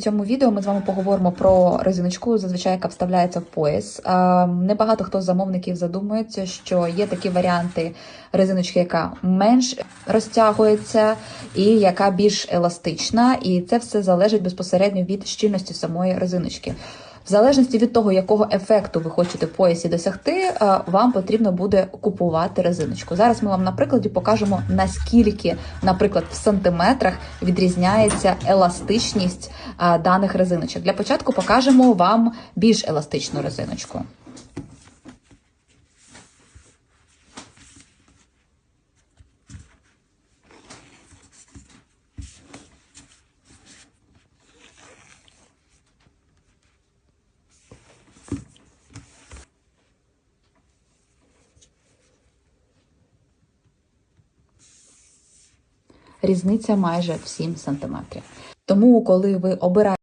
Цьому відео ми з вами поговоримо про резиночку, зазвичай яка вставляється в пояс. Небагато хто з замовників задумується, що є такі варіанти резиночки, яка менш розтягується і яка більш еластична, і це все залежить безпосередньо від щільності самої резиночки. В залежності від того, якого ефекту ви хочете в поясі досягти, е, вам потрібно буде купувати резиночку. Зараз ми вам на прикладі покажемо, наскільки, наприклад, в сантиметрах відрізняється еластичність е, даних резиночок. Для початку покажемо вам більш еластичну резиночку. Різниця майже в 7 сантиметрів. Тому, коли ви обираєте